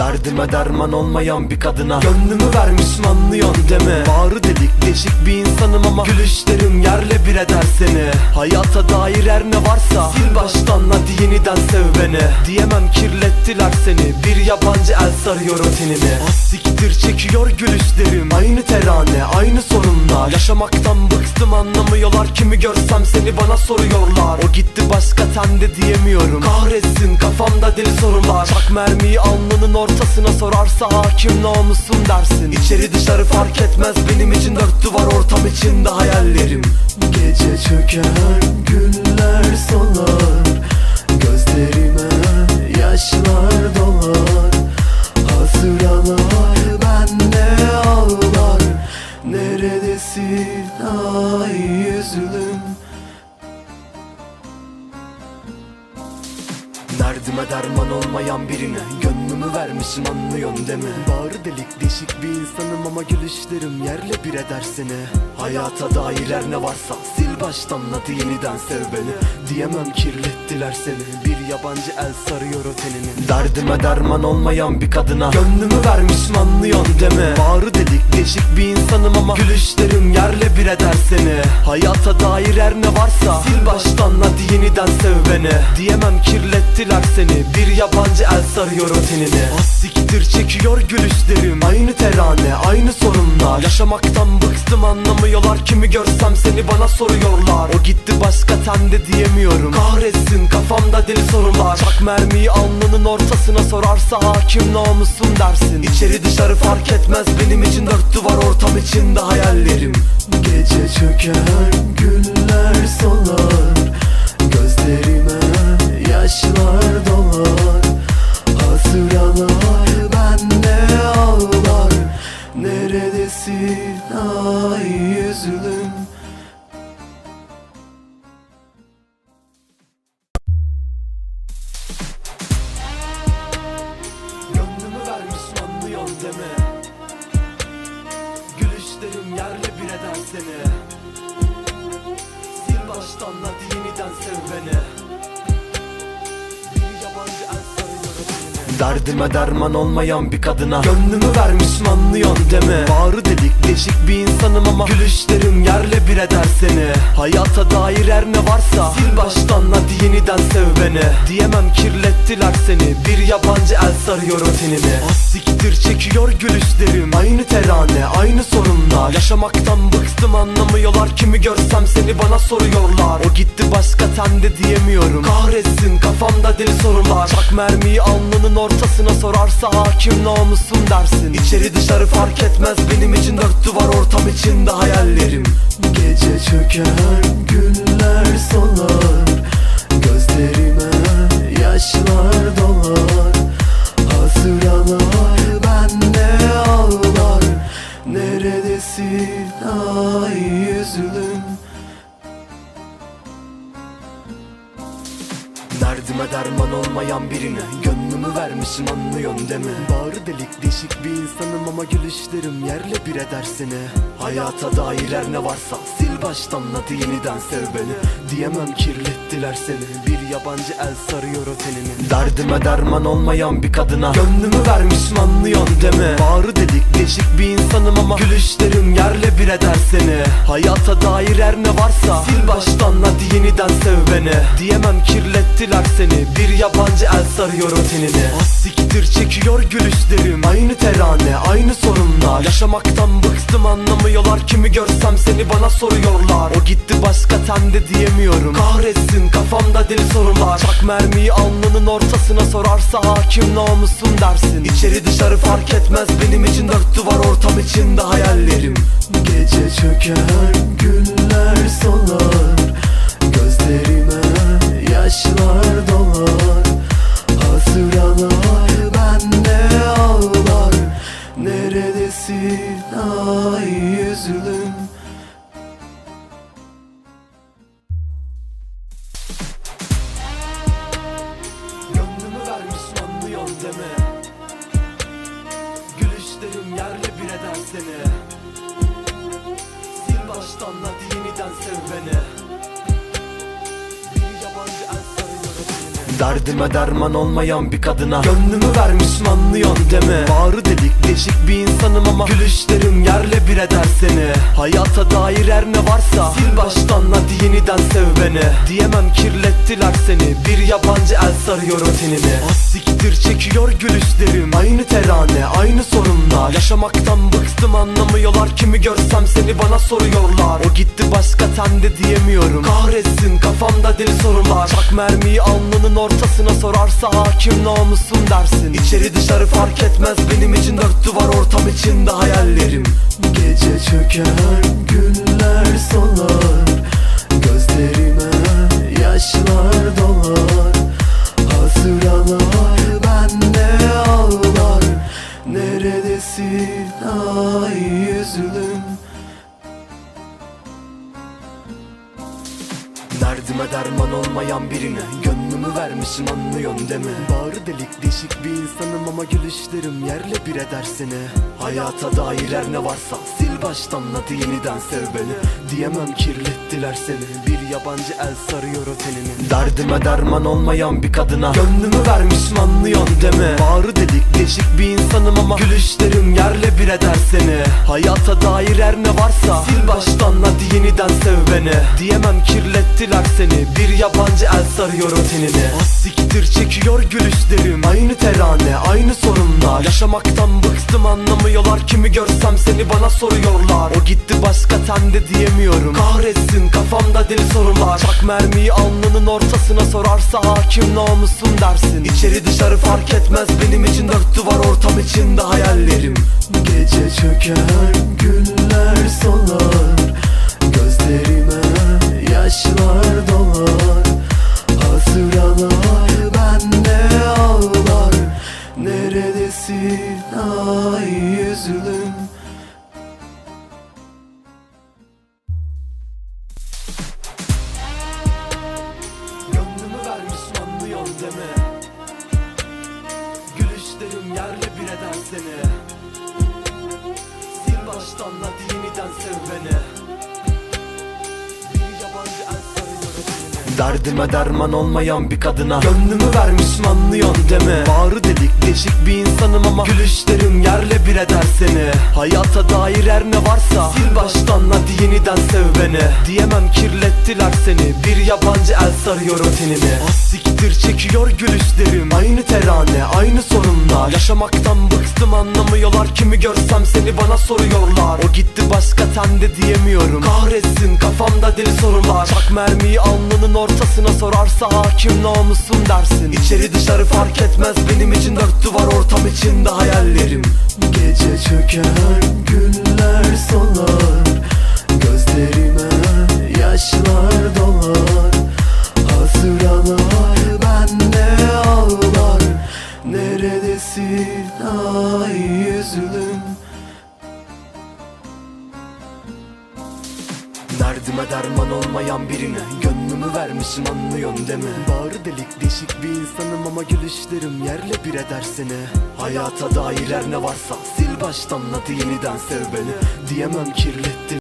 Derdime derman olmayan bir kadına Gönlümü vermişim anlıyorsun deme. Bağrı delik deşik bir insanım ama Gülüşlerim yerle bir eder seni. Hayata dair her ne varsa Sil baştan hadi yeniden sev beni. Diyemem kirlettiler seni Bir yabancı el sarıyor rotinini Az siktir çekiyor gülüşlerim Aynı terane aynı sorunlar. Yaşamaktan bıktım anlamıyorlar. Kimi görsem seni bana soruyorlar. O gitti başka tende diyemiyorum. Kahretsin kafamda deli sorular. Çak mermiyi alnının ortasına sorarsa Hakim namusun dersin. İçeri dışarı fark etmez benim için Dört duvar ortam içinde hayallerim. Gece çöker güller solar Gözlerime yaşlar dolar. Hatıralar bende ağlar Neredesin ay yüzlüm? Derdime derman olmayan birine Gönlümü vermişim anlıyorsun deme Bağrı delik deşik bir insanım ama gülüşlerim yerle bir eder seni. Hayata dair ne varsa sil baştan hadi yeniden sev beni. Diyemem kirlettiler seni. Bir yabancı el sarıyor o Derdime derman olmayan bir kadına Gönlümü vermişim anlıyorsun deme Bağrı delik deşik bir insanım ama Gülüşlerim yerle bir eder seni. Hayata dair her ne varsa Sil baştan hadi yeniden sev beni. Diyemem kirlettiler seni. Bir yabancı el sarıyor o Az siktir çekiyor gülüşlerim Aynı terane aynı sorunlar. Yaşamaktan bıktım anlamıyorlar. Kimi görsem seni bana soruyorlar. O gitti başka tende diyemiyorum. Kahretsin kafamda deli sorular Çak mermiyi alnının ortasına sorarsa Hakim namusun dersin. İçeri dışarı fark etmez. Benim için Dört duvar ortam içinde hayallerim. Gece çöker güller solar seni. Sil baştan hadi yeniden sev beni. Bir yabancı el sarıyor öteline Derdime derman olmayan bir kadına Gönlümü vermişim anlıyorsun deme Bağrı delik deşik bir insanım ama Gülüşlerim yerle bir eder seni. Hayata dair her ne varsa Sil baştan hadi yeniden sev beni. Diyemem kirlettiler seni. Bir yabancı el sarıyor o tenini Az siktir çekiyor gülüşlerim. Aynı terane aynı sorunlar. Yaşamaktan bıktım anlamıyorlar Kimi görsem seni bana soruyorlar. O gitti başka tende diyemiyorum. Kahretsin kafamda deli sorular. Çak mermiyi alnının ortasına sorarsa Hakim namusun dersin. İçeri dışarı fark etmez benim için Dört duvar ortam içinde hayallerim. Gece çöker güller solar. Gözlerime yaşlar dolar. Hatıralar bende Neredesin ay yüzlüm. Derdime derman olmayan birine Gönlümü vermişim anlıyorsun deme Bağrı delik deşik bir insanım ama Gülüşlerim yerle bir eder seni. Hayata dair her ne varsa Sil baştan hadi yeniden sev beni. Diyemem kirlettiler seni. Bir yabancı el sarıyor o tenini. Derdime derman olmayan bir kadına Gönlümü vermişim anlıyorsun deme Bağrı delik deşik bir insanım ama Gülüşlerim yerle bir eder seni. Hayata dair her ne varsa Sil baştan hadi yeniden sev beni. Diyemem kirlettiler seni. Bir yabancı el sarıyor o tenini Az siktir çekiyor gülüşlerim Aynı terane aynı sorunlar. Yaşamaktan bıktım anlamıyorlar. Kimi görsem seni bana soruyorlar. O gitti başka tende diyemiyorum. Kahretsin kafamda deli sorular. Çak mermiyi alnının ortasına sorarsa Hakim namusun dersin. İçeri dışarı fark etmez benim için Dört duvar ortam içinde hayallerim. Gece çöker güller solar. Gözlerime seni. Sil baştan hadi yeniden sev beni. Bir yabancı el sarıyor öteline Derdime derman olmayan bir kadına. Gönlümü vermişim anlıyorsun deme Bağrı delik deşik bir insanım ama Gülüşlerim yerle bir eder seni. Hayata dair her ne varsa Sil baştan hadi yeniden sev beni. Diyemem kirlettiler seni. Bir yabancı el sarıyor rutinini Asiktir çekiyor gülüşlerim. Aynı terane aynı Yaşamaktan bıktım anlamıyorlar. Kimi görsem seni bana soruyorlar. O gitti başka tende diyemiyorum. Kahretsin kafamda deli sorular. Çak mermiyi alnının ortasına sorarsa Hakim namusun dersin. İçeri dışarı fark etmez benim için Dört duvar ortam içinde hayallerim. Gece çöker günler solar yüzlüm Derdime derman olmayan birine Gönlümü vermişim anlıyorsun deme. Bağrı delik deşik bir insanım ama gülüşlerim yerle bir eder seni. Hayata dair her ne varsa sil baştan hadi yeniden sev beni. Diyemem kirlettiler seni Bir yabancı el sarıyor o tenini. Derdime derman olmayan bir kadına Gönlümü vermişim anlıyorsun deme. Bağrı delik deşik bir insanım ama Gülüşlerim yerle bir eder seni. Hayata dair her ne varsa Sil baştan hadi yeniden sev beni. Diyemem kirlettiler seni Bir yabancı el sarıyor o tenini Asiktir çekiyor gülüşlerim Aynı terane aynı sorunlar. Yaşamaktan bıktım anlamıyorlar. Kimi görsem seni bana soruyorlar. O gitti başka tende diyemiyorum. Kahretsin kafamda deli sorular. Çak mermiyi alnının ortasına sorarsa Hakim namusun dersin. İçeri dışarı fark etmez. Benim için Dört duvar ortam içinde hayallerim. Gece çöker günler solar Gözlerime yaşlar dolar. Hatıralar bende ağlar. Neredesin ay yüzlüm? Gönlümü vermişim anlıyorsun deme. Gülüşlerim yerle bir eder seni. Sil baştan hadi yeniden sev beni Bir Derdime derman olmayan bir kadına Gönlümü vermişim anlıyorsun deme Bağrı delik deşik bir insanım ama Gülüşlerim yerle bir eder seni Hayata dair her ne varsa Sil baştan hadi yeniden sev beni Diyemem kirlettiler seni Bir yabancı el sarıyor o tenini Asiktir çekiyor gülüşlerim Aynı terane aynı sorunlar Yaşamaktan bıktım anlamıyorlar Kimi görsem seni bana soruyorlar O gitti başka tende diyemiyorum Kahretsin kafamda deli sorular Çak mermiyi alnının ortasına sorarsa Hakim namusun dersin. İçeri dışarı fark etmez benim için Dört duvar ortam içinde hayallerim. Gece çöker Derdime derman olmayan birine Gönlümü vermişim anlıyorsun deme Bağrı delik deşik bir insanım ama Gülüşlerim yerle bir eder seni. Hayata dair her ne varsa Sil baştan hadi yeniden sev beni. Diyemem kirletti